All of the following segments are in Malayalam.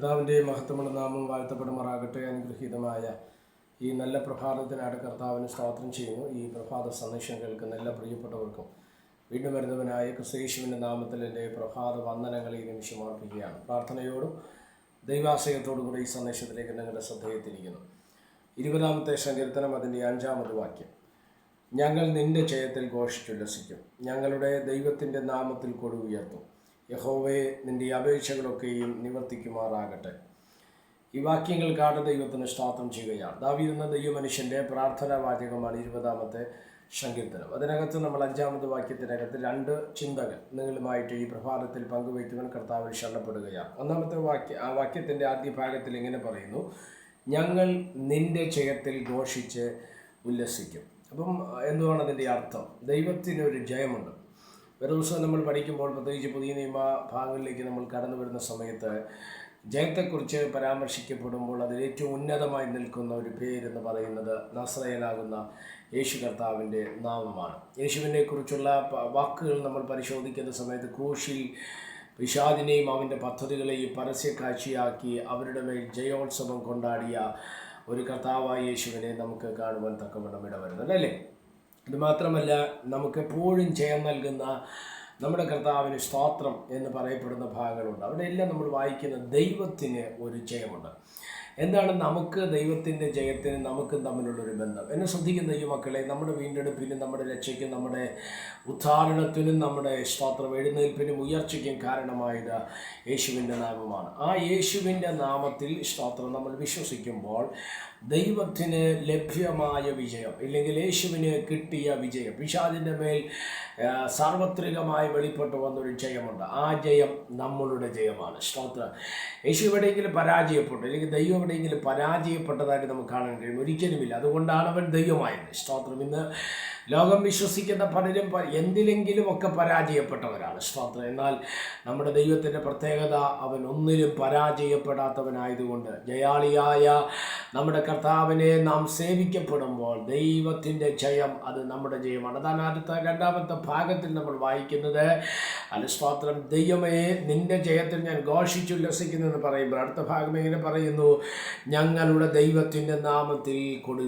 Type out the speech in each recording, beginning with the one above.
കർത്താവിന്റെ മഹത്വമുള്ള നാമം വാഴ്ത്തപ്പെടുമാറാകട്ടെ. അനുഗ്രഹീതമായ ഈ നല്ല പ്രഭാതത്തിനായിട്ട് കർത്താവിന് സ്തോത്രം ചെയ്യുന്നു. ഈ പ്രഭാത സന്ദേശം കേൾക്കുന്ന എല്ലാ പ്രിയപ്പെട്ടവർക്കും. വീണ്ടും വരുന്നവനായ ക്രിസ്തേശുവിന്റെ നാമത്തിൽ എന്റെ പ്രഭാത വന്ദനങ്ങൾ ഈ നിമിഷം അർപ്പിക്കുകയാണ്. പ്രാർത്ഥനയോടും ദൈവാശയത്തോടും കൂടി ഈ സന്ദേശത്തിലേക്ക് നിങ്ങളുടെ ശ്രദ്ധയെത്തിരിക്കുന്നു. ഇരുപതാമത്തെ സങ്കീർത്തനം അതിന്റെ അഞ്ചാമത് വാക്യം. ഞങ്ങൾ നിന്റെ ജയത്തിൽ ഘോഷിച്ചുല്ലസിക്കും. ഞങ്ങളുടെ ദൈവത്തിന്റെ നാമത്തിൽ കൊടു ഉയർത്തും. യഹോവയെ നിന്റെ അപേക്ഷകളൊക്കെയും നിവർത്തിക്കുമാറാകട്ടെ. ഈ വാക്യങ്ങൾ വാക്യങ്ങൾക്കാണ് ദൈവത്തിന് സ്തോത്രം ചെയ്യുകയാണ്. ദാവീദ് എന്ന ദൈവമനുഷ്യന്റെ പ്രാർത്ഥനാ വാചകമാണ് ഇരുപതാമത്തെ സങ്കീർത്തനം. അതിനകത്ത് നമ്മൾ അഞ്ചാമത് വാക്യത്തിനകത്ത് രണ്ട് ചിന്തകൾ നിങ്ങളുമായിട്ട് ഈ പ്രഭാതത്തിൽ പങ്കുവയ്ക്കുവാൻ കർത്താവിൽ ശരണപ്പെടുകയാണ്. ഒന്നാമത്തെ വാക്യ ആ വാക്യത്തിന്റെ ആദ്യ ഭാഗത്തിൽ ഇങ്ങനെ പറയുന്നു ഞങ്ങൾ നിന്റെ ജയത്തിൽ ഘോഷിച്ച് ഉല്ലസിക്കും. അപ്പം എന്തുവാണ് അതിന്റെ അർത്ഥം? ദൈവത്തിനൊരു ജയമുണ്ട്. ഒരു ദിവസം നമ്മൾ പഠിക്കുമ്പോൾ പ്രത്യേകിച്ച് പുതിയ നിയമ ഭാഗങ്ങളിലേക്ക് നമ്മൾ കടന്നു വരുന്ന സമയത്ത് ജയത്തെക്കുറിച്ച് പരാമർശിക്കപ്പെടുമ്പോൾ അതിൽ ഏറ്റവും ഉന്നതമായി നിൽക്കുന്ന ഒരു പേരെന്ന് പറയുന്നത് നസ്രയനാകുന്ന യേശു കർത്താവിന്റെ നാമമാണ്. യേശുവിനെ കുറിച്ചുള്ള വാക്കുകൾ നമ്മൾ പരിശോധിക്കുന്ന സമയത്ത് ക്രൂശിൽ വിഷാദിനെയും അവന്റെ പദ്ധതികളെയും പരസ്യ കാഴ്ചയാക്കി അവരുടെ മേൽ ജയോത്സവം കൊണ്ടാടിയ ഒരു കർത്താവായ യേശുവിനെ നമുക്ക് കാണുവാൻ തക്കവണ്ണം ഇടവരുന്നുണ്ട് അല്ലേ? ഇത് മാത്രമല്ല നമുക്കെപ്പോഴും ജയം നൽകുന്ന നമ്മുടെ കർത്താവിന് സ്തോത്രം എന്ന് പറയപ്പെടുന്ന ഭാഗങ്ങളുണ്ട്. അവിടെയെല്ലാം നമ്മൾ വായിക്കുന്ന ദൈവത്തിന് ഒരു ജയമുണ്ട്. എന്താണ് നമുക്ക് ദൈവത്തിന്റെ ജയത്തിന് നമുക്കും തമ്മിലുള്ളൊരു ബന്ധം? എന്നെ ശ്രദ്ധിക്കുന്ന ഈ മക്കളെ നമ്മുടെ വീണ്ടെടുപ്പിനും നമ്മുടെ രക്ഷയ്ക്കും നമ്മുടെ ഉദ്ധാരണത്തിനും നമ്മുടെ സ്തോത്രം എഴുന്നേൽപ്പിനും ഉയർച്ചയ്ക്കും കാരണമായത് യേശുവിന്റെ നാമമാണ്. ആ യേശുവിന്റെ നാമത്തിൽ സ്തോത്രം നമ്മൾ വിശ്വസിക്കുമ്പോൾ ദൈവത്തിന് ലഭ്യമായ വിജയം ഇല്ലെങ്കിൽ യേശുവിന് കിട്ടിയ വിജയം പിശാദിന്റെ മേൽ സാർവത്രികമായി വെളിപ്പെട്ടു വന്നൊരു ജയമുണ്ട്. ആ ജയം നമ്മളുടെ ജയമാണ്. സ്തോത്രം. യേശു എവിടെയെങ്കിലും പരാജയപ്പെട്ടു അല്ലെങ്കിൽ ദൈവം എവിടെയെങ്കിലും പരാജയപ്പെട്ടതായിട്ട് നമുക്ക് കാണാൻ കഴിയും. ഒരിക്കലുമില്ല. അതുകൊണ്ടാണ് അവൻ ദൈവമായത്. സ്തോത്രം. ഇന്ന് ലോകം വിശ്വസിക്കുന്ന പലരും എന്തിലെങ്കിലും ഒക്കെ പരാജയപ്പെട്ടവരാണ്. സ്തോത്രം എന്നാൽ നമ്മുടെ ദൈവത്തിന്റെ പ്രത്യേകത അവൻ ഒന്നിലും പരാജയപ്പെടാത്തവനായതുകൊണ്ട് ജയാളിയായ നമ്മുടെ കർത്താവിനെ നാം സേവിക്കപ്പെടുമ്പോൾ ദൈവത്തിന്റെ ജയം അത് നമ്മുടെ ജയമാണ്. അതാണ് അടുത്ത രണ്ടാമത്തെ ഭാഗത്തിൽ നമ്മൾ വായിക്കുന്നത്. അല്ല ദൈവമേ നിന്റെ ജയത്തിൽ ഞാൻ ഘോഷിച്ചുല്ലസിക്കുന്നു എന്ന് പറയുമ്പോൾ അടുത്ത ഭാഗം ഇങ്ങനെ പറയുന്നു? ഞങ്ങളുടെ ദൈവത്തിന്റെ നാമത്തിൽ കൊടി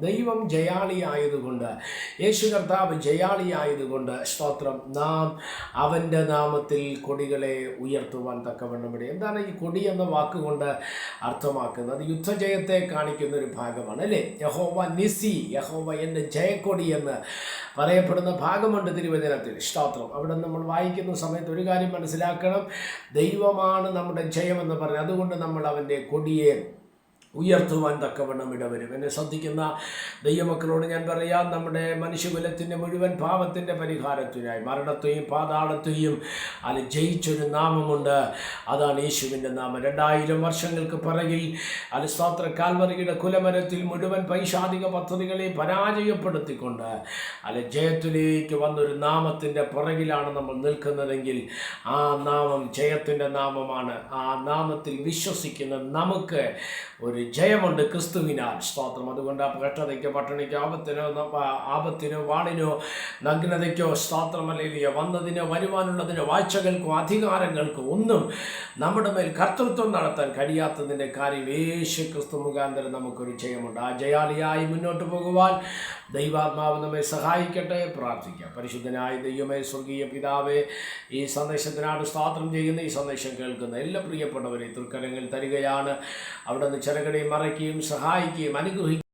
ദൈവം ജയാളിയായതുകൊണ്ട് യേശു കർത്താവ് ജയാളിയായതുകൊണ്ട് സ്തോത്രം. നാം അവന്റെ നാമത്തിൽ കൊടികളെ ഉയർത്തുവാൻ തക്കവണ്ണം ഇട എന്താണ് ഈ കൊടി എന്ന വാക്കുകൊണ്ട് അർത്ഥമാക്കുന്നത്? യുദ്ധജയത്തെ കാണിക്കുന്ന ഒരു ഭാഗമാണ് അല്ലേ? യഹോവ നിസി യഹോവ എന്റെ ജയക്കൊടി എന്ന് പറയപ്പെടുന്ന ഭാഗമുണ്ട് തിരുവചനത്തിൽ. സ്തോത്രം. അവിടെ നമ്മൾ വായിക്കുന്ന സമയത്ത് ഒരു കാര്യം മനസ്സിലാക്കണം. ദൈവമാണ് നമ്മുടെ ജയമെന്ന് പറഞ്ഞത് അതുകൊണ്ട് നമ്മൾ അവന്റെ കൊടിയെ ഉയർത്തുവാൻ തക്കവണ്ണം ഇടവരും. എന്നെ ശ്രദ്ധിക്കുന്ന ദൈവമക്കളോട് ഞാൻ പറയാം നമ്മുടെ മനുഷ്യകുലത്തിന്റെ മുഴുവൻ പാപത്തിന്റെ പരിഹാരത്തിനായി മരണത്തെയും പാതാളത്തെയും അത് ജയിച്ചൊരു നാമമുണ്ട്. അതാണ് യേശുവിന്റെ നാമം. രണ്ടായിരം വർഷങ്ങൾക്ക് പിറകിൽ അലിസ്വാത്ര കാൽവറിയുടെ കുലമരത്തിൽ മുഴുവൻ പൈശാധിക പദ്ധതികളെ പരാജയപ്പെടുത്തിക്കൊണ്ട് അല്ല ജയത്തിലേക്ക് വന്നൊരു നാമത്തിന്റെ പുറകിലാണ് നമ്മൾ നിൽക്കുന്നതെങ്കിൽ ആ നാമം ജയത്തിന്റെ നാമമാണ്. ആ നാമത്തിൽ വിശ്വസിക്കുന്ന നമുക്ക് ഒരു ജയമുണ്ട് ക്രിസ്തുവിനാൽ. സ്തോത്രം. അതുകൊണ്ട് കഷ്ടതയ്ക്കോ പട്ടിണിക്കോ ആപത്തിനോ ആപത്തിനോ വാണിനോ നഗ്നതയ്ക്കോ സ്തോത്രമല്ലിയോ വന്നതിനോ വരുവാനുള്ളതിനോ വാഴ്ചകൾക്കോ അധികാരങ്ങൾക്കോ ഒന്നും നമ്മുടെ മേൽ കർത്തൃത്വം നടത്താൻ കഴിയാത്തതിന്റെ കാര്യം യേശു ക്രിസ്തു മുഖാന്തരം നമുക്കൊരു ജയമുണ്ട്. ആ ജയാളിയായി മുന്നോട്ട് പോകുവാൻ ദൈവാത്മാവ് നമ്മെ സഹായിക്കട്ടെ. പ്രാർത്ഥിക്കാം. പരിശുദ്ധനായ ദൈവമേ സ്വർഗീയ പിതാവേ ഈ സന്ദേശത്തിനാണ് സ്തോത്രം ചെയ്യുന്ന ഈ സന്ദേശം കേൾക്കുന്ന എല്ലാ പ്രിയപ്പെട്ടവരെ തൃക്കരങ്ങൾ തരികയാണ്. അവിടെ നിന്ന് ചിറകടയും മറയ്ക്കുകയും സഹായിക്കുകയും അനുഗ്രഹിക്കുകയും